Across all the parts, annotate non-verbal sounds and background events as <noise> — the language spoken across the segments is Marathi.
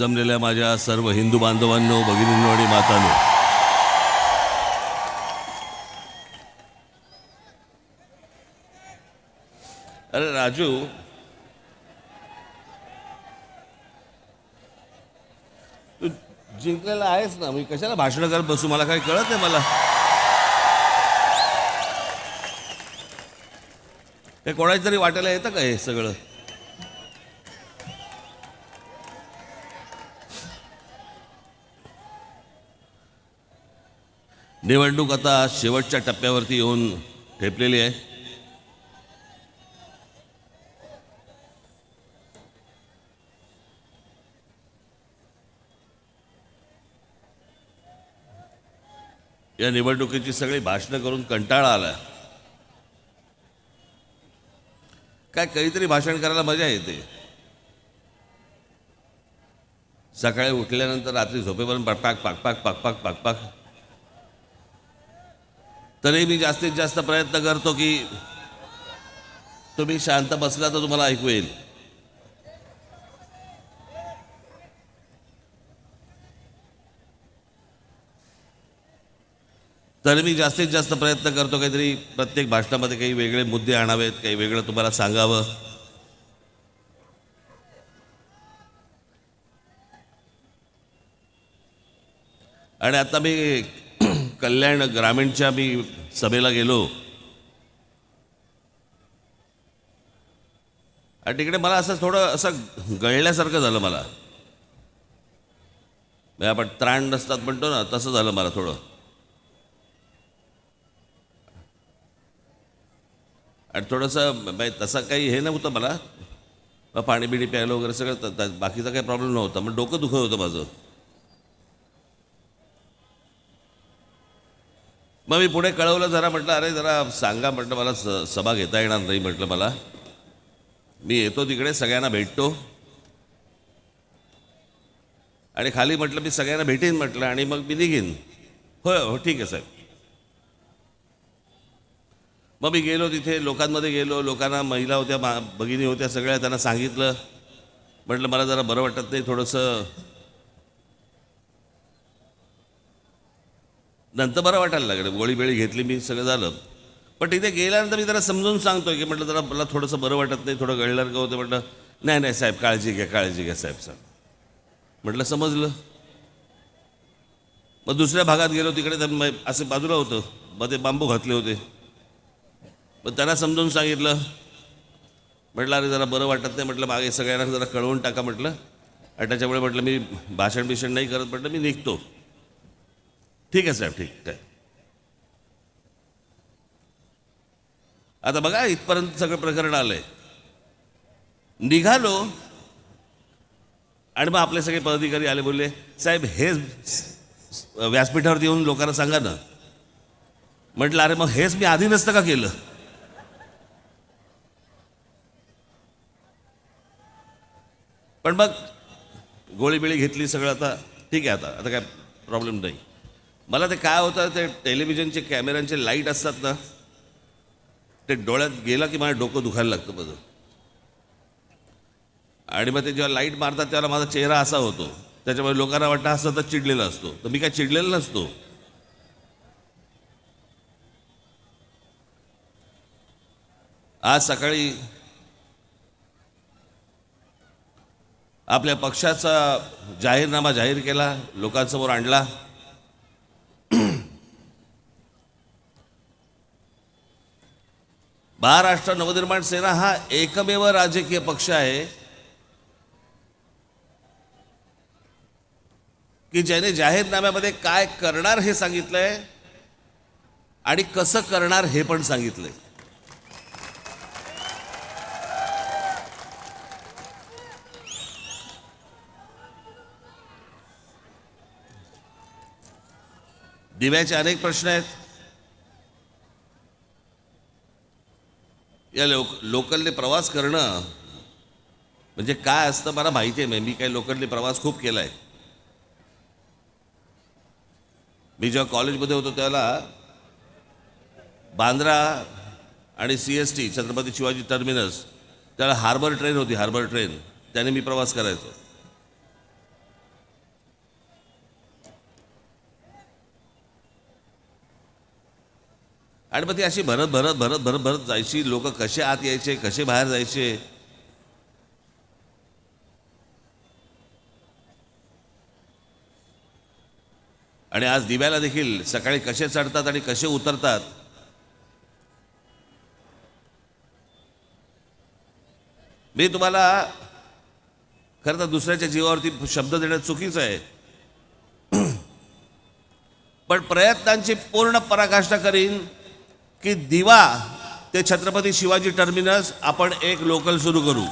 जमलेल्या माझ्या सर्व हिंदू बांधवांनो भगिनींनो आणि मातांनो. अरे राजू. तू जिंकलेला आहेस ना मी कशाला भाषण करत बसू? मला काही कळत नाही मला. हे कोणाच्या तरी वाटायला येतं का हे सगळं? निवडणूक आता शेवटच्या टप्प्यावरती येऊन ठेपलेली आहे या निवडणुकीची सगळी भाषणं करून कंटाळा आला काय काहीतरी भाषण करायला मजा येते सकाळी उठल्यानंतर रात्री झोपेपर्यंत पाक पाक पाक पाक पाक पाक पाक तरी मी जास्तीत जास्त प्रयत्न करतो की तुम्ही शांत बसला तर तुम्हाला ऐकू येईल. तर मी जास्तीत जास्त प्रयत्न करतो काहीतरी प्रत्येक भाषणामध्ये काही वेगळे मुद्दे आणावेत काही वेगळं तुम्हाला सांगावं. आणि आता मी कल्याण ग्रामीणच्या मी सभेला गेलो. आणि तिकडे मला असं थोडं असं गळल्यासारखं झालं मला. म्हणजे आपण त्राण नसतात म्हणतो ना तसं झालं मला थोडं. आणि थोडंसं म्हणजे तसं काही हे नव्हतं मला. पाणी बिणी प्यायलं वगैरे सगळं बाकीचा काही प्रॉब्लेम नव्हता. मग डोकं दुखत होतं माझं. मग मी पुढे कळवलं जरा म्हटलं अरे जरा सांगा म्हटलं मला स सभा घेता येणार नाही म्हटलं मला. मी येतो तिकडे सगळ्यांना भेटतो. आणि खाली म्हटलं मी सगळ्यांना भेटेन म्हटलं आणि मग मी निघेन. होय हो ठीक आहे साहेब. मग मी गेलो तिथे लोकांमध्ये गेलो लोकांना महिला होत्या मा भगिनी होत्या सगळ्या त्यांना सांगितलं. म्हटलं मला जरा बरं वाटत नाही थोडंसं नंतर बरं वाटायला लागलं. गोळी बेळी घेतली मी सगळं झालं. पण तिथे गेल्यानंतर मी जरा समजून सांगतोय की म्हटलं जरा मला थोडंसं बरं वाटत नाही थोडं गळल्यासारखं होतं? म्हटलं नाही नाही साहेब काळजी घ्या काळजी घ्या साहेब साहेब. म्हटलं समजलं. मग दुसऱ्या भागात गेलो तिकडे तर मग बाजूला होतं. मग ते बांबू घातले होते. मग त्यांना समजून सांगितलं. म्हटलं अरे जरा बरं वाटत नाही. म्हटलं मागे सगळ्यांना जरा कळवून टाका. म्हटलं. आणि त्याच्यामुळे म्हटलं मी भाषण बिषण नाही करत. म्हटलं मी निघतो. ठीक आहे साहेब ठीक आहे आता बघा इथपर्यंत सगळं प्रकरण आलंय निघालो. आणि मग आपले सगळे पदाधिकारी आले बोलले साहेब हे व्यासपीठावरती येऊन लोकांना सांगा ना. म्हटलं अरे मग हेच मी आधी नसतं का केलं? पण मग गोळी बिळी घेतली सगळं आता. ठीक आहे आता आता काय प्रॉब्लेम नाही. मला ते काय होतं ते टेलिव्हिजनचे कॅमेऱ्यांचे लाइट असतात ना ते डोळ्यात गेलं की मला डोकं दुखायला लागतं माझं. आणि मग ते जेव्हा लाइट मारतात तेव्हा माझा चेहरा असा होतो. त्याच्यामुळे लोकांना वाटतं हा सतत चिडलेला असतो. तर मी काय चिडलेला नसतो. आज सकाळी आपल्या पक्षाचा जाहीरनामा जाहीर केला लोकांसमोर आणला. महाराष्ट्र नवनिर्माण सेना हा एकमेव राजकीय पक्ष आहे की ज्याने जाहीरनाम्यामध्ये काय करणार हे सांगितलंय आणि कसं करणार हे पण सांगितलंय. दिव्याचे अनेक प्रश्न आहेत. या लोक लोकलने प्रवास करणं म्हणजे काय असतं मला माहिती आहे मी काही लोकलने प्रवास खूप केला आहे मी जेव्हा कॉलेजमध्ये होतो त्याला बांद्रा आणि C S T Chhatrapati Shivaji terminus त्याला हार्बर ट्रेन होती हार्बर ट्रेन. त्याने मी प्रवास करायचो. आणि मग ती अशी भरत भरत भरत भरत भरत जायची. लोक कसे आत यायचे कसे बाहेर जायचे? आणि आज दिव्याला देखील सकाळी कसे चढतात आणि कसे उतरतात? मी तुम्हाला खरं तर दुसऱ्याच्या जीवावरती शब्द देणं चुकीचं आहे. <clears throat> पण प्रयत्नांची पूर्ण पराकाष्ठा करीन. की दिवा ते छत्रपती शिवाजी टर्मिनस आपण एक लोकल सुरू करू.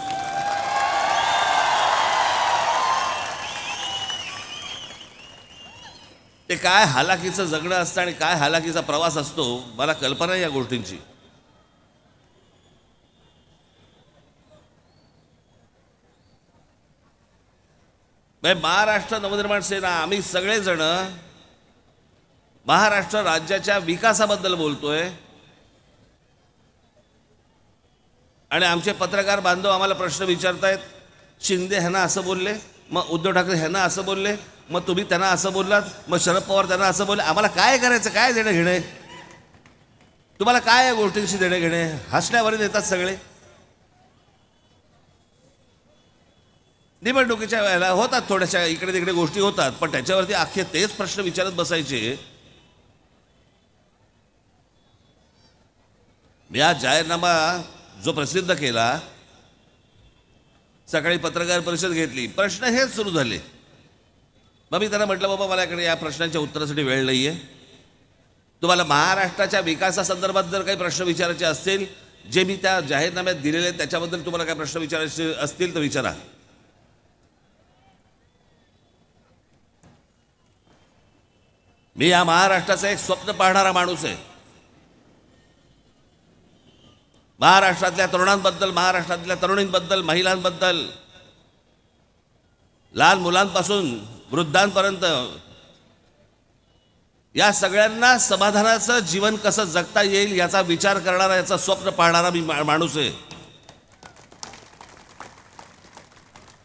ते काय हालाकीचं जगणं असतं आणि काय हालाकीचा प्रवास असतो मला कल्पना आहे या गोष्टींची. म्हणजे महाराष्ट्र नवनिर्माण सेना आम्ही सगळेजण महाराष्ट्र राज्याच्या विकासाबद्दल बोलतोय. आणि आमचे पत्रकार बांधव आम्हाला प्रश्न विचारतायत शिंदे ह्यांना असं बोलले? मग उद्धव ठाकरे ह्यांना असं बोलले? मग तुम्ही त्यांना असं बोललात? मग शरद पवार त्यांना असं बोलले? आम्हाला काय करायचं? काय देणं घेणे तुम्हाला काय या गोष्टींशी देणं घेणे हसण्यावर देतात सगळे. निवडणुकीच्या वेळेला होतात थोड्याशा इकडे तिकडे गोष्टी होतात पण त्याच्यावरती अख्खे तेच प्रश्न विचारत बसायचे. मी जाहीरनामा जो प्रसिद्ध केला सकाळी पत्रकार परिषद घेतली प्रश्न हेच सुरू झाले. मग मी त्यांना म्हटलं बाबा माझ्याकडे या प्रश्नांच्या उत्तरासाठी वेळ नाही आहे तुम्हाला महाराष्ट्राच्या विकासासंदर्भात जर काही प्रश्न विचारायचे असतील जे मी त्या जाहीरनाम्यात दिलेले आहेत त्याच्याबद्दल तुम्हाला काही प्रश्न विचारायचे असतील तर विचारा. मी या महाराष्ट्राचं एक स्वप्न पाहणारा माणूस आहे. महाराष्ट्रातल्या तरुणांबद्दल महाराष्ट्रातल्या तरुणींबद्दल महिलांबद्दल लहान मुलांपासून वृद्धांपर्यंत या सगळ्यांना समाधानाचं जीवन कसं जगता येईल याचा विचार करणारा याचं स्वप्न पाहणारा मी माणूस आहे.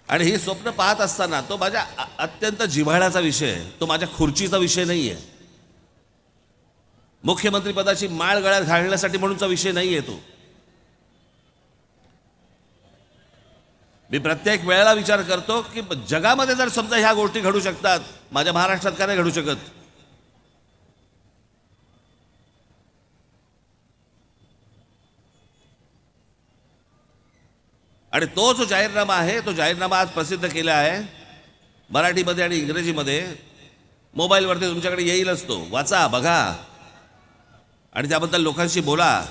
आणि ही स्वप्न पाहत असताना तो माझ्या अत्यंत जिव्हाळ्याचा विषय आहे. तो माझ्या खुर्चीचा विषय नाही आहे मुख्यमंत्रीपदाची माळ गळ्यात घालण्यासाठी म्हणूनचा विषय नाही आहे तो. मी प्रत्येक वेळेला विचार करतो की जगामध्ये जर समजा ह्या गोष्टी घडू शकतात माझ्या महाराष्ट्रात का नाही घडू शकत? आणि तो जो जाहीरनामा आहे तो जाहीरनामा आज प्रसिद्ध केला आहे मराठीमध्ये आणि इंग्रजीमध्ये. मोबाईलवरती तुमच्याकडे येईलच तो. वाचा बघा. आणि त्याबद्दल लोकांशी बोला.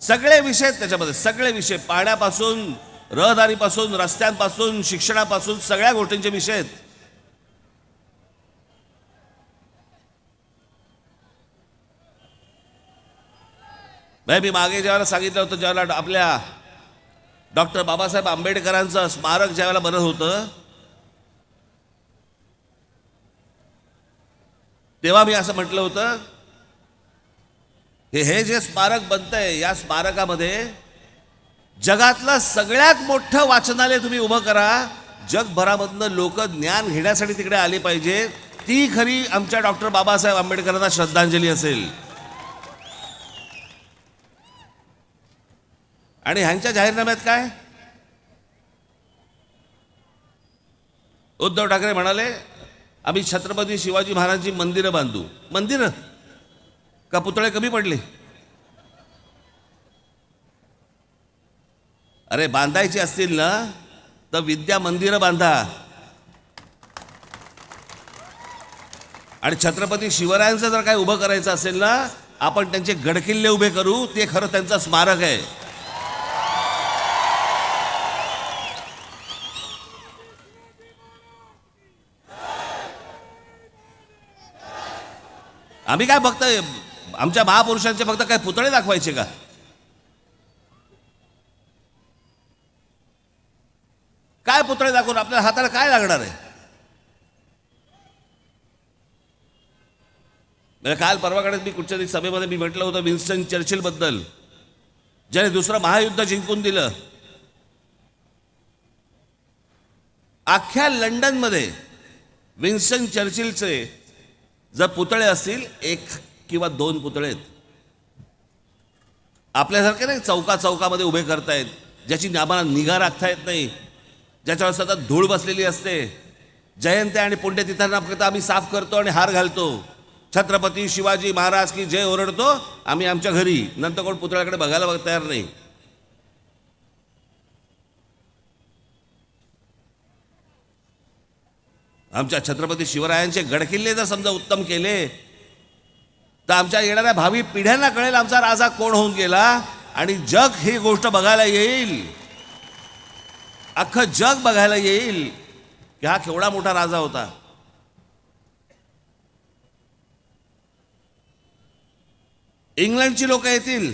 सगळे विषय आहेत त्याच्यामध्ये. सगळे विषय. पाण्यापासून रहदारीपासून रस्त्यांपासून शिक्षणापासून सगळ्या गोष्टींचे विषय आहेत. नाही मी मागे ज्यावेळेला सांगितलं होतं ज्यावेळेला आपल्या डॉक्टर बाबासाहेब आंबेडकरांचं स्मारक ज्यावेळेला बनत होतं तेव्हा मी असं म्हटलं होतं हे हे जे स्मारक बनतंय या स्मारकामध्ये जगातलं सगळ्यात मोठं वाचनालय तुम्ही उभं करा. जगभरामधनं लोक ज्ञान घेण्यासाठी तिकडे आले पाहिजे. ती खरी आमच्या डॉक्टर बाबासाहेब आंबेडकरांना श्रद्धांजली असेल. आणि ह्यांच्या जाहीरनाम्यात काय? उद्धव ठाकरे म्हणाले आम्ही छत्रपती शिवाजी महाराजांची मंदिरं बांधू. मंदिरं? का पुतळे कमी पडले? अरे बांधायची असतील ना तर विद्या मंदिरं बांधा. आणि छत्रपती शिवरायांचं जर काय उभं करायचं असेल ना आपण त्यांचे गडकिल्ले उभे करू ते खरं त्यांचं स्मारक आहे. आम्ही काय बघतोय? आमच्या महापुरुषांचे फक्त काय पुतळे दाखवायचे का? काय पुतळे दाखवून आपल्या हाताला काय लागणार आहे? म्हणजे काल परवाकडे मी कुठच्या तरी सभेमध्ये मी म्हटलं होतं विन्स्टन चर्चिलबद्दल ज्याने दुसरं महायुद्ध जिंकून दिलं. अख्ख्या लंडनमध्ये विन्स्टन चर्चिलचे जर पुतळे असतील एक किंवा दोन पुतळे आहेत. आपल्यासारखे नाही चौका चौकामध्ये उभे करतायत ज्याची आम्हाला निगा राखता येत नाही ज्याच्यावर सतत धूळ बसलेली असते. जयंत्या आणि पुण्यतिथांना फक्त आम्ही साफ करतो आणि हार घालतो. छत्रपती शिवाजी महाराज की जय ओरडतो आम्ही आमच्या घरी. नंतर कोण पुतळ्याकडे बघायला बघ- तयार नाही. आमच्या छत्रपती शिवरायांचे गडकिल्ले जर समजा उत्तम केले तर आमच्या येणाऱ्या भावी पिढ्यांना कळेल आमचा राजा कोण होऊन गेला आणि जग ही गोष्ट बघायला येईल. अख्खं जग बघायला येईल की हा केवढा मोठा राजा होता. इंग्लंडची लोक येतील.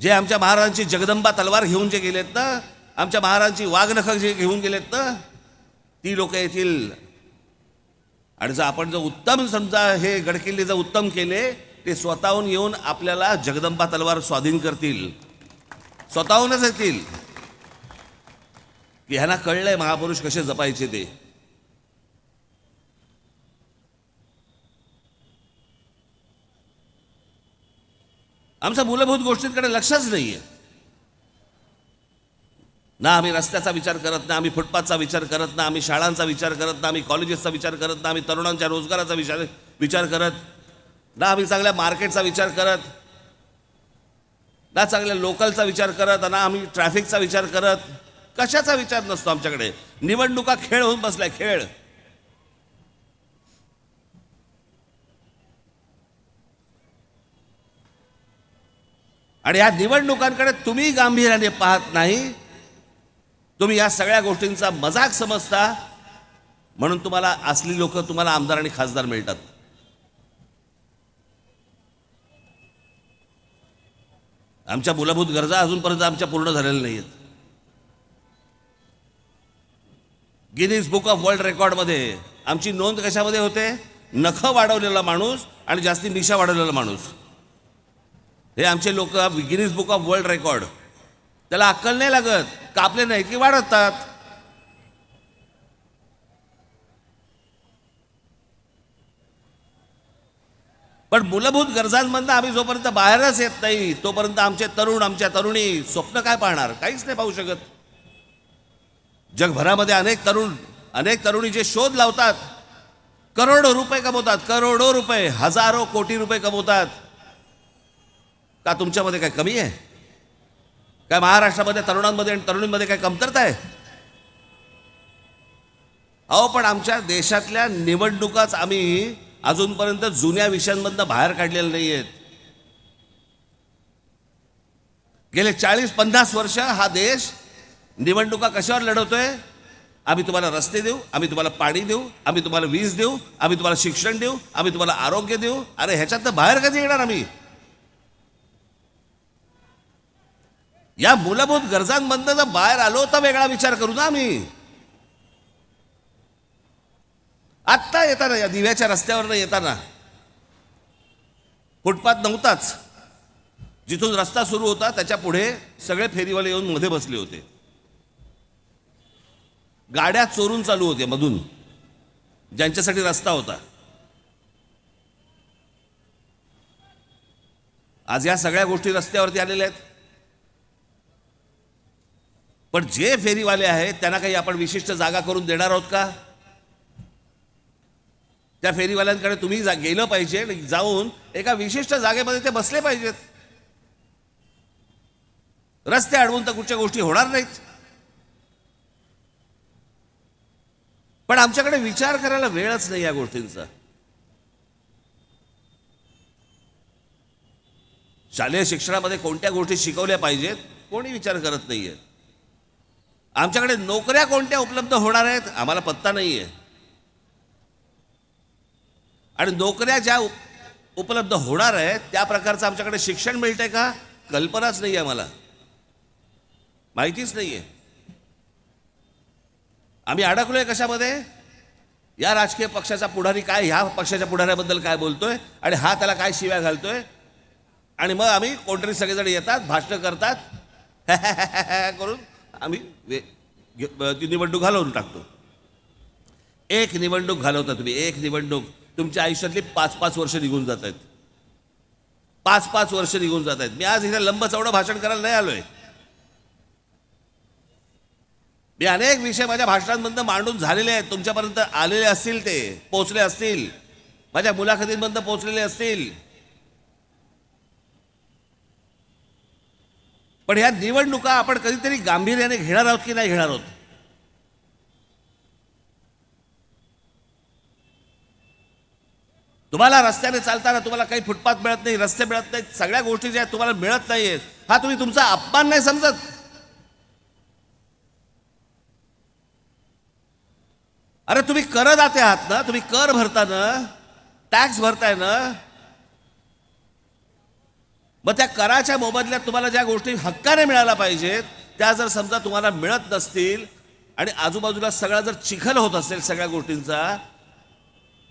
जे आमच्या महाराजांची जगदंबा तलवार घेऊन जे गेलेत ना आमच्या महाराजांची वाघनखं जे घेऊन गेलेत ना ती लोक येतील. आणि जर आपण जर उत्तम समजा हे गडकिल्ले जर उत्तम केले ते स्वतःहून येऊन आपल्याला जगदंबा तलवार स्वाधीन करतील. स्वतःहूनच येतील. की ह्यांना कळलंय महापुरुष कसे जपायचे ते. आमच्या मूलभूत गोष्टींकडे लक्षच नाहीये. ना आम्ही रस्त्याचा विचार करत ना आम्ही फुटपाथचा विचार करत ना आम्ही शाळांचा विचार करत ना आम्ही कॉलेजेसचा विचार करत ना आम्ही तरुणांच्या रोजगाराचा विचार विचार करत ना आम्ही चांगल्या मार्केटचा विचार करत ना चांगल्या लोकलचा विचार करत ना आम्ही ट्रॅफिकचा विचार करत. कशाचा विचार नसतो आमच्याकडे. निवडणुका खेळ होऊन बसलाय खेळ. आणि या निवडणुकांकडे तुम्ही गांभीर्याने पाहत नाही तुम्ही या सगळ्या गोष्टींचा मजाक समजता म्हणून तुम्हाला असली लोक तुम्हाला आमदार आणि खासदार मिळतात. आमच्या मूलभूत गरजा अजूनपर्यंत आमच्या पूर्ण झालेल्या नाही आहेत गिनीज बुक ऑफ वर्ल्ड रेकॉर्डमध्ये आमची नोंद कशामध्ये होते? नखं वाढवलेला माणूस आणि जास्ती मिशा वाढवलेला माणूस. हे आमचे लोक Guinness book of world record त्याला अक्कल नाही लागत. कापले नाही की वाढवतात. पण मूलभूत गरजांमधनं आम्ही जोपर्यंत बाहेरच येत नाही तोपर्यंत आमचे तरुण आमच्या तरुणी स्वप्न काय पाहणार? काहीच नाही पाहू शकत. जगभरामध्ये अनेक तरुण अनेक तरुणी जे शोध लावतात करोडो रुपये कमवतात करोडो रुपये हजारो कोटी रुपये कमवतात. का तुमच्यामध्ये काय कमी आहे? काय महाराष्ट्रामध्ये तरुणांमध्ये आणि तरुणींमध्ये काय कमतरता आहे? अहो पण आमच्या देशातल्या निवडणुकाच आम्ही अजूनपर्यंत जुन्या विषयांमधनं बाहेर काढलेल्या नाही आहेत गेले चाळीस पन्नास वर्ष हा देश निवडणुका कशावर लढवतोय? आम्ही तुम्हाला रस्ते देऊ आम्ही तुम्हाला पाणी देऊ आम्ही तुम्हाला वीज देऊ आम्ही तुम्हाला शिक्षण देऊ आम्ही तुम्हाला आरोग्य देऊ. अरे ह्याच्यात बाहेर कधी येणार आम्ही? या मूलभूत गरजांमधनं जर बाहेर आलो तर वेगळा विचार करू ना आम्ही. आत्ता येताना या दिव्याच्या रस्त्यावरनं येताना फुटपाथ नव्हताच. जिथून रस्ता सुरू होता त्याच्या पुढे सगळे फेरीवाले येऊन मध्ये बसले होते. गाड्या चोरून चालू होत्या मधून ज्यांच्यासाठी रस्ता होता. आज या सगळ्या गोष्टी रस्त्यावरती आलेल्या आहेत. पण जे फेरीवाले आहेत त्यांना काही आपण विशिष्ट जागा करून देणार आहोत का? त्या फेरीवाल्यांकडे तुम्ही जा गेलं पाहिजे जाऊन एका विशिष्ट जागेमध्ये ते बसले पाहिजेत. रस्ते अडवून तर कुठच्या गोष्टी होणार नाहीत. पण आमच्याकडे विचार करायला वेळच नाही या गोष्टींचा. शालेय शिक्षणामध्ये कोणत्या गोष्टी शिकवल्या पाहिजेत कोणी विचार करत नाहीये. आमच्याकडे नोकऱ्या कोणत्या उपलब्ध होणार आहेत? आम्हाला पत्ता नाही आहे आणि नोकऱ्या ज्या उप- उपलब्ध होणार आहेत त्या प्रकारचं आमच्याकडे शिक्षण मिळतंय का? कल्पनाच नाही आहे आम्हाला. माहितीच नाही आहे आम्ही अडकलोय कशामध्ये? या राजकीय पक्षाचा पुढारी काय? ह्या पक्षाच्या पुढाऱ्याबद्दल काय बोलतोय? आणि हा त्याला काय शिव्या घालतोय? आणि मग आम्ही कोणतरी सगळेजण येतात भाषणं करतात. <laughs> करून आम्ही वे- घे- ती निवडणूक घालवून टाकतो. एक निवडणूक घालवता तुम्ही एक निवडणूक. तुमच्या आयुष्यातली पाच पाच वर्ष निघून जात आहेत पाच पाच वर्ष निघून जात आहेत मी आज इथे लंब चौडं भाषण करायला नाही आलोय. मी अनेक विषय माझ्या भाषणांमधनं मांडून झालेले आहेत. तुमच्यापर्यंत आलेले असतील ते पोचले असतील. माझ्या मुलाखतींमधनं पोचलेले असतील. पण ह्या निवडणुका आपण कधीतरी गांभीर्याने घेणार आहोत की नाही घेणार आहोत? तुम्हाला रस्त्याने चालताना तुम्हाला काही फुटपाथ मिळत नाही रस्ते मिळत नाहीत सगळ्या गोष्टी ज्या तुम्हाला मिळत नाहीयेत. हा तुम्ही तुमचा अपमान नाही समजत. अरे तुम्ही करदाते आहात ना तुम्ही कर भरता ना टॅक्स भरताय ना मग त्या कराच्या मोबदल्यात तुम्हाला ज्या गोष्टी हक्काने मिळायला पाहिजेत त्या जर समजा तुम्हाला मिळत नसतील आणि आजूबाजूला सगळा जर चिखल होत असेल सगळ्या गोष्टींचा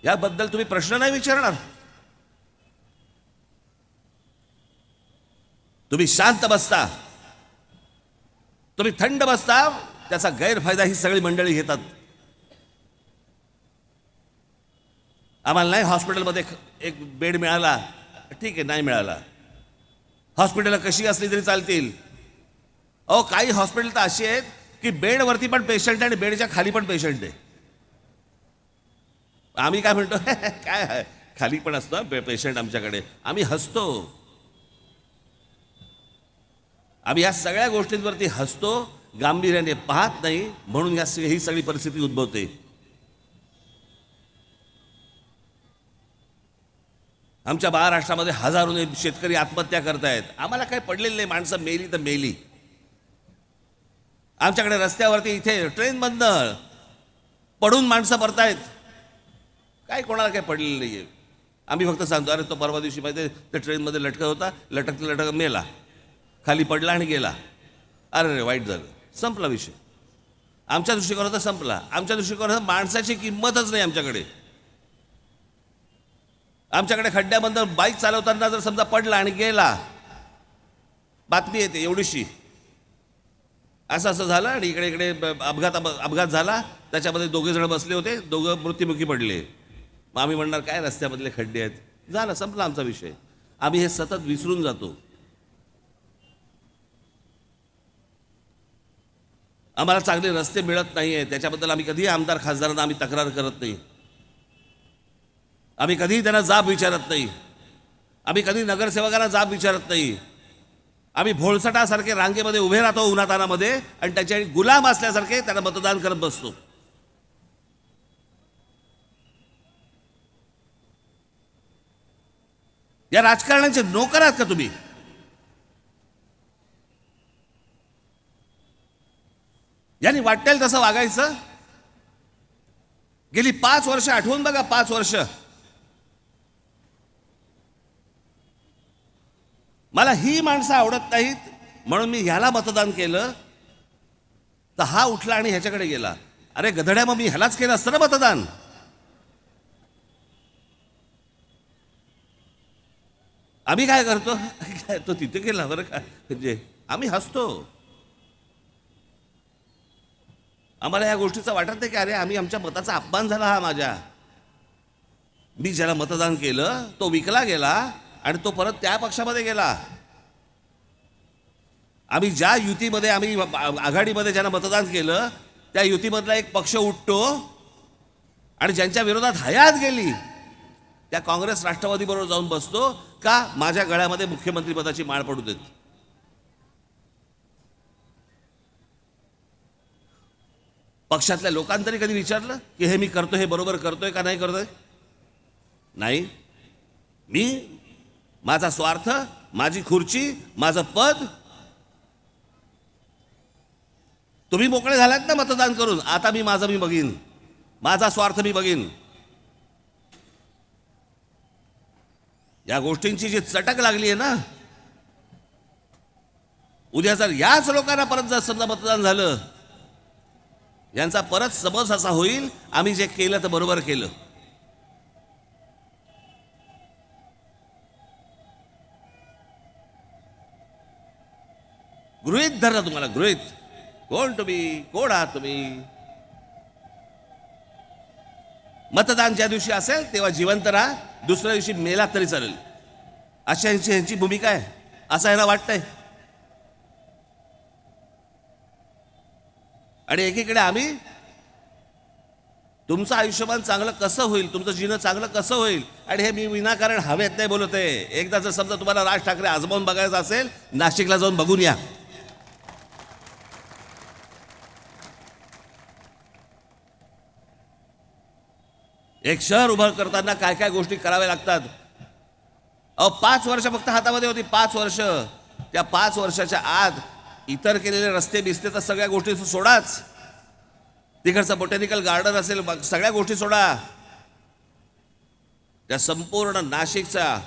याबद्दल तुम्ही प्रश्न नाही विचारणार. तुम्ही शांत बसता. तुम्ही थंड बसता त्याचा गैरफायदा ही सगळी मंडळी घेतात. आम्हाला नाही हॉस्पिटलमध्ये एक बेड मिळाला. ठीक आहे नाही मिळाला. हॉस्पिटल कशी असली तरी चालतील? अहो काही हॉस्पिटल तर अशी आहेत की बेडवरती पण पेशंट आहे आणि बेडच्या खाली पण पेशंट आहे. आम्ही काय म्हणतो <laughs> काय खाली पण असतं पेशंट आमच्याकडे. आम्ही हसतो. आम्ही या सगळ्या गोष्टींवरती हसतो गांभीर्याने पाहत नाही म्हणून या ही सगळी परिस्थिती उद्भवते. आमच्या महाराष्ट्रामध्ये हजारोने शेतकरी आत्महत्या करतायत. आम्हाला काय पडलेलं नाही. माणसं मेली तर मेली. आमच्याकडे रस्त्यावरती इथे ट्रेनमधनं पडून माणसं मरतायत. काय कोणाला काय पडलेलं नाही आहे आम्ही फक्त सांगतो अरे तो परवा दिवशी माहिती आहे, त्या ट्रेनमध्ये लटकत होता. लटकत लटकत मेला. खाली पडला आणि गेला. अरे रे वाईट झालं. संपला विषय. आमच्या दृष्टिकोनात संपला. आमच्या दृष्टिकोनात माणसाची किंमतच नाही आमच्याकडे. आमच्याकडे खड्ड्यामधनं बाईक चालवताना जर समजा पडला आणि गेला बातमी येते एवढीशी. असं असं झालं आणि इकडे इकडे अपघात अपघात झाला. त्याच्यामध्ये दोघे जण बसले होते दोघं मृत्युमुखी पडले. मग आम्ही म्हणणार काय रस्त्यामधले खड्डे आहेत? झालं संपला आमचा विषय. आम्ही हे सतत विसरून जातो. आम्हाला चांगले रस्ते मिळत नाही आहे त्याच्याबद्दल आम्ही कधीही आमदार खासदारांना आम्ही तक्रार करत नाही. आम्ही कधीही त्यांना जाब विचारत नाही. आम्ही कधी नगरसेवकांना जाब विचारत नाही. आम्ही भोळसटासारखे रांगेमध्ये उभे राहतो उन्हातानामध्ये आणि त्याच्या गुलाम असल्यासारखे त्यांना मतदान करत बसतो. या राजकारणाचे नोकर आहात का तुम्ही? यांनी वाटेल तसं वागायचं? गेली पाच वर्ष आठवून बघा पाच वर्ष. मला ही माणसं आवडत नाहीत म्हणून मी ह्याला मतदान केलं. तर हा उठला आणि ह्याच्याकडे गेला. अरे गधड्या मग मी ह्यालाच केलं असतं ना मतदान? आम्ही काय करतो? काय <laughs> तो तिथे गेला बरं का? म्हणजे आम्ही हसतो. आम्हाला या गोष्टीचं वाटत नाही की अरे आम्ही आमच्या मताचा अपमान झाला हा माझ्या. मी ज्याला मतदान केलं तो विकला गेला. आणि तो परत त्या पक्षामध्ये गेला. आम्ही ज्या युतीमध्ये आम्ही आघाडीमध्ये ज्यांना मतदान केलं त्या युतीमधला एक पक्ष उठतो आणि ज्यांच्या विरोधात हयात गेली त्या काँग्रेस राष्ट्रवादी बरोबर जाऊन बसतो का माझ्या गळ्यामध्ये मुख्यमंत्री पदाची माळ पडू देत? पक्षातल्या लोकांतरी कधी विचारलं की हे मी करतो हे बरोबर करतोय का नाही करतोय? नाही. मी माझा स्वार्थ माझी खुर्ची माझं पद. तुम्ही मोकळे झालात ना मतदान करून? आता मी माझं मी बघीन. माझा स्वार्थ मी बघीन. या गोष्टींची जी चटक लागली आहे ना उद्या जर याच लोकांना परत जर समजा मतदान झालं यांचा परत समज असा होईल आम्ही जे केलं तर बरोबर केलं. गृहित धरला तुम्हाला गृहित. कोण तुम्ही? कोण आहात तुम्ही? मतदान ज्या दिवशी असेल तेव्हा जिवंत राहा. दुसऱ्या दिवशी मेला तरी चालेल. अशा यांची यांची भूमिका आहे. असं यांना वाटतंय. आणि एकीकडे आम्ही तुमचं आयुष्यमान चांगलं कसं होईल? तुमचं जीवन चांगलं कसं होईल? आणि हे मी विनाकारण हवेत नाही बोलत आहे. एकदा जर समजा तुम्हाला राज ठाकरे आजमावून बघायचं असेल नाशिकला जाऊन बघून या. एक शहर उभं करताना काय काय गोष्टी कराव्या लागतात. अहो पाच वर्ष फक्त हातामध्ये होती पाच वर्ष. त्या पाच वर्षाच्या आत इतर केलेले रस्ते बिस्ते तर सगळ्या गोष्टी सोडाच. तिकडचं बोटॅनिकल गार्डन असेल सगळ्या गोष्टी सोडा. त्या संपूर्ण नाशिकचा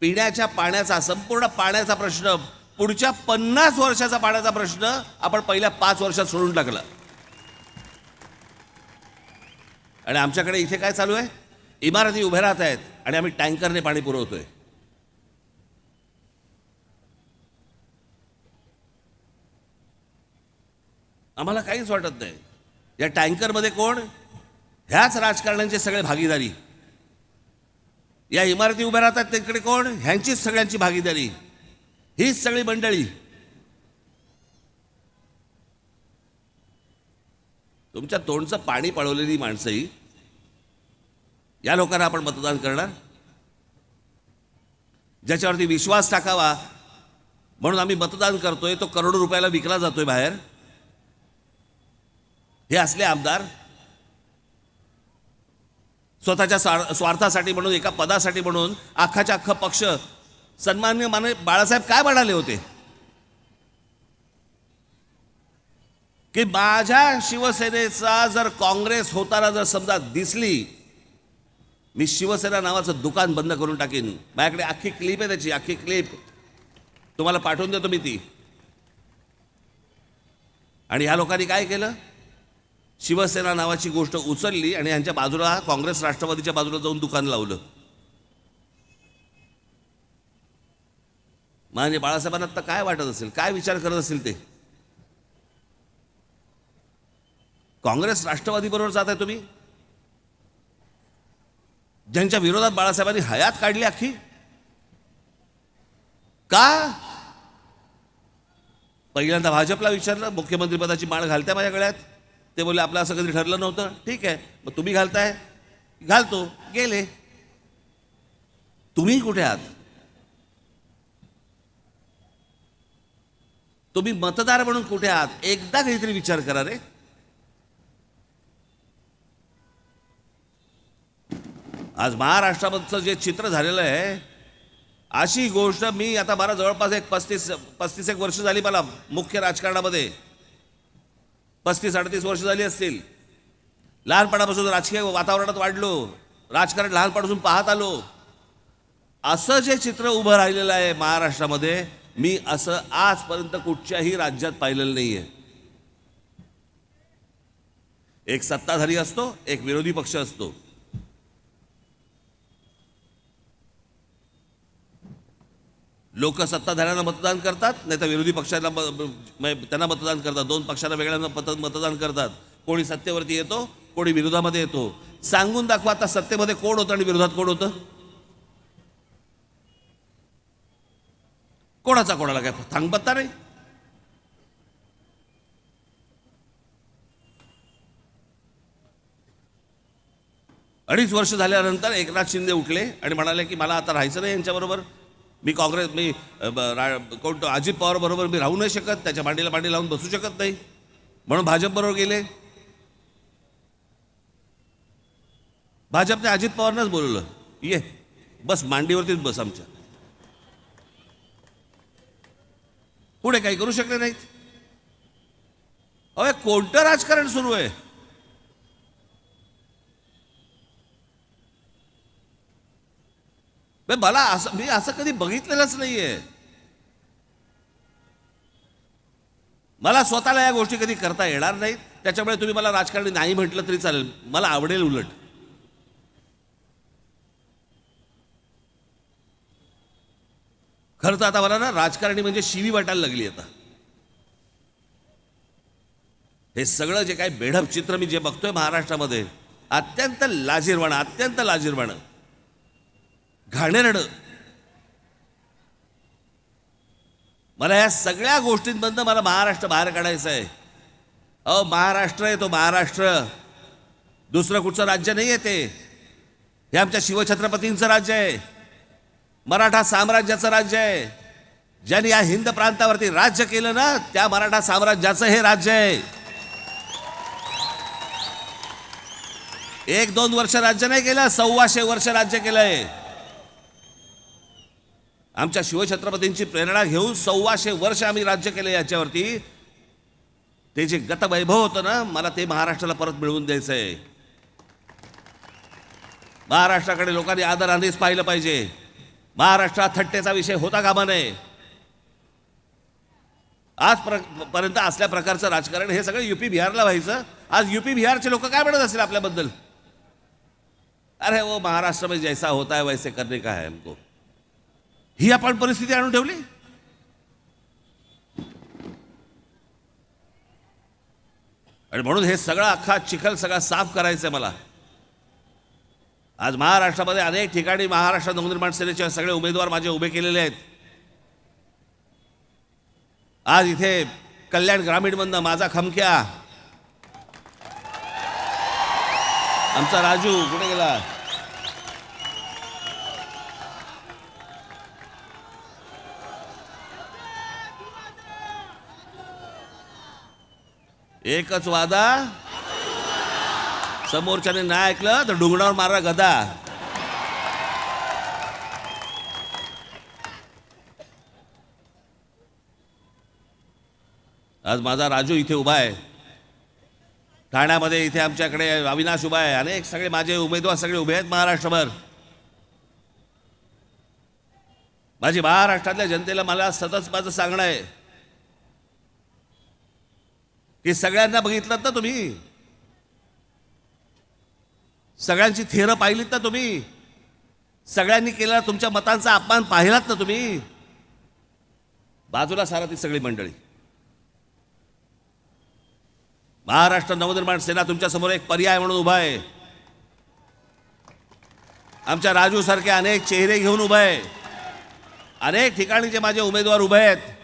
पिण्याच्या पाण्याचा संपूर्ण पाण्याचा प्रश्न पुढच्या पन्नास वर्षाचा पाण्याचा प्रश्न आपण पहिल्या पाच वर्षात सोडून टाकला. आणि आमच्याकडे इथे काय चालू आहे? इमारती उभ्या राहत आहेत आणि आम्ही टँकरने पाणी पुरवतोय. आम्हाला काहीच वाटत नाही. या टँकरमध्ये कोण? ह्याच राजकारण्यांचे सगळे भागीदारी. या इमारती उभ्या राहतात त्यांकडे कोण? ह्यांचीच सगळ्यांची भागीदारी. हीच सगळी मंडळी. तुमच्या तोंडचं पाणी पळवलेली माणसंही या लोकांना आपण मतदान करणार? ज्याच्यावरती विश्वास टाकावा म्हणून आम्ही मतदान करतोय तो करोडो रुपयाला विकला जातोय बाहेर. हे असले आमदार स्वतःच्या स्वार्थासाठी म्हणून एका पदासाठी म्हणून अख्खाच्या अख्खा पक्ष सन्मान्य माने बाळासाहेब काय म्हणाले होते? की माझ्या शिवसेनेचा जर काँग्रेस होताना जर समजा दिसली मी शिवसेना नावाचं दुकान बंद करून टाकीन. माझ्याकडे अख्खी क्लिप आहे त्याची अख्खी क्लिप तुम्हाला पाठवून देतो मी ती. आणि ह्या लोकांनी काय केलं? शिवसेना नावाची गोष्ट उचलली आणि यांच्या बाजूला काँग्रेस राष्ट्रवादीच्या बाजूला जाऊन दुकान लावलं. म्हणजे बाळासाहेबांना आता काय वाटत असेल? काय विचार करत असेल ते? काँग्रेस राष्ट्रवादीबरोबर जात आहे तुम्ही? ज्यांच्या विरोधात बाळासाहेबांनी हयात काढली अख्खी? का? पहिल्यांदा भाजपला विचारलं मुख्यमंत्रीपदाची माळ घालताय माझ्या गळ्यात. ते बोलले आपलं असं कधी ठरलं नव्हतं. ठीक आहे मग तुम्ही घालताय. घालतो गेले. तुम्ही कुठे आहात? तुम्ही मतदार म्हणून कुठे आहात? एकदा काहीतरी विचार करा रे. आज महाराष्ट्रामधचं जे चित्र झालेलं आहे अशी गोष्ट मी आता मला जवळपास एक पस्तीस पस्तीस एक वर्ष झाली मला मुख्य राजकारणामध्ये. पस्तीस अडतीस वर्ष झाली असतील. लहानपणापासून राजकीय वातावरणात वाढलो. राजकारण लहानपणापासून पाहत आलो. असं जे चित्र उभं राहिलेलं आहे महाराष्ट्रामध्ये मी असं आजपर्यंत कुठच्याही राज्यात पाहिलेलं नाही आहे एक सत्ताधारी असतो एक विरोधी पक्ष असतो. लोक सत्ताधाऱ्यांना मतदान करतात नाही तर विरोधी पक्षाला म- त्यांना मतदान करतात. दोन पक्षांना वेगळ्यांना पत- मतदान करतात. कोणी सत्तेवरती येतो कोणी विरोधामध्ये येतो. सांगून दाखवा आता सत्तेमध्ये कोण होतं आणि विरोधात कोण होतं? कोणाचा कोणाला काय थांगपत्ता नाही. अडीच वर्ष झाल्यानंतर एकनाथ शिंदे उठले आणि म्हणाले की मला आता राहायचं नाही यांच्याबरोबर. मी काँग्रेस मी अ, कोण अजित पवार बरोबर मी राहू नाही शकत त्याच्या मांडीला मांडी लावून बसू शकत नाही. म्हणून भाजपबरोबर गेले. भाजपने अजित पवारनंच बोलवलं. ये बस मांडीवरतीच बस आमच्या. पुढे काही करू शकले नाहीत. अरे कोणतं राजकारण सुरू आहे? मला असं मी असं कधी बघितलेलंच नाहीये. मला स्वतःला या गोष्टी कधी करता येणार नाहीत. त्याच्यामुळे तुम्ही मला राजकारणी नाही म्हटलं तरी चालेल. मला आवडेल उलट. खरं तर आता मला ना राजकारणी म्हणजे शिवी वाटायला लागली आता. हे सगळं जे काही बेढप चित्र मी जे बघतोय महाराष्ट्रामध्ये अत्यंत लाजीरवाणं अत्यंत लाजीरवाणं. घाणेरडं. मला या सगळ्या गोष्टींमधनं मला महाराष्ट्र बाहेर काढायचं आहे. अहो महाराष्ट्र आहे तो महाराष्ट्र. दुसरं कुठचं राज्य नाही आहे ते. हे आमच्या शिवछत्रपतींचं राज्य आहे. मराठा साम्राज्याचं राज्य आहे. ज्यांनी या हिंद प्रांतावरती राज्य केलं ना त्या मराठा साम्राज्याचं हे राज्य आहे. एक दोन वर्ष राज्य नाही केलं सव्वाशे वर्ष राज्य केलंय. आमच्या शिवछत्रपतींची प्रेरणा घेऊन सव्वाशे वर्ष आम्ही राज्य केले याच्यावरती. ते जे गतवैभव होतं ना मला ते महाराष्ट्राला परत मिळवून द्यायचं आहे महाराष्ट्राकडे लोकांनी आदरानेच पाहिलं पाहिजे. महाराष्ट्रात थट्टेचा विषय होता कामा नये. आज प्र पर्यंत असल्या प्रकारचं राजकारण हे सगळं युपी बिहारला व्हायचं. आज युपी बिहारचे लोक काय म्हणत असतील आपल्याबद्दल? अरे हो, वो महाराष्ट्र में जैसा होता है वैसे करने का है हमको. ही आपण परिस्थिती आणून ठेवली? आणि म्हणून हे सगळं अख्खा चिखल सगळा साफ करायचं मला. आज महाराष्ट्रामध्ये अनेक ठिकाणी महाराष्ट्र नवनिर्माण सेनेचे सगळे उमेदवार माझे उभे केलेले आहेत. आज इथे कल्याण ग्रामीणमधनं माझा खमक्या. आमचा राजू कुठे गेला? एकच वादा. समोरच्याने नाही ऐकलं तर डुंगणावर मारा गदा. आज माझा राजू इथे उभा आहे. ठाण्यामध्ये इथे आमच्याकडे अविनाश उभा आहे. अनेक सगळे माझे उमेदवार सगळे उभे आहेत महाराष्ट्रभर. माझी महाराष्ट्रातल्या जनतेला मला सतत माझं सांगणं आहे. हे सगळ्यांना बघितलं ना तुम्ही? सगळ्यांची थेरं पाहिलीत ना तुम्ही? सगळ्यांनी केलेला तुमच्या मतांचा अपमान पाहिलात ना तुम्ही? बाजूला सारा ती सगळी मंडळी. महाराष्ट्र नवनिर्माण सेना तुमच्यासमोर एक पर्याय म्हणून उभा आहे. आमच्या राजू सारखे अनेक चेहरे घेऊन उभे आहे. अनेक ठिकाणी जे माझे उमेदवार उभे आहेत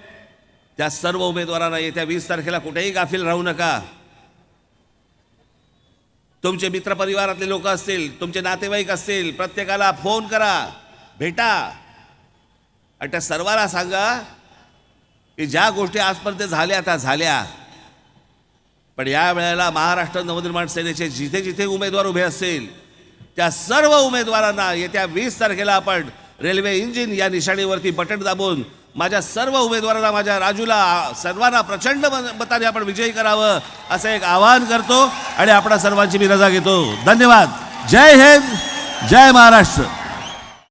त्या सर्व उमेदवारांना येत्या वीस तारखेला कुठेही गाफील राहू नका. तुमचे मित्रपरिवारातले लोक असतील तुमचे नातेवाईक असतील प्रत्येकाला फोन करा भेटा. आणि त्या सर्वांना सांगा की ज्या गोष्टी आजपर्यंत झाल्या त्या झाल्या. पण या वेळेला महाराष्ट्र नवनिर्माण सेनेचे जिथे जिथे उमेदवार उभे असतील त्या सर्व उमेदवारांना येत्या वीस तारखेला आपण रेल्वे इंजिन या निशाणीवरती बटन दाबून माझ्या सर्व उमेदवारांना माझ्या राजूला सर्वांना प्रचंड मताने आपण विजयी करावं असं एक आवाहन करतो. आणि आपणा सर्वांची मी रजा घेतो. धन्यवाद. जय हिंद जय महाराष्ट्र.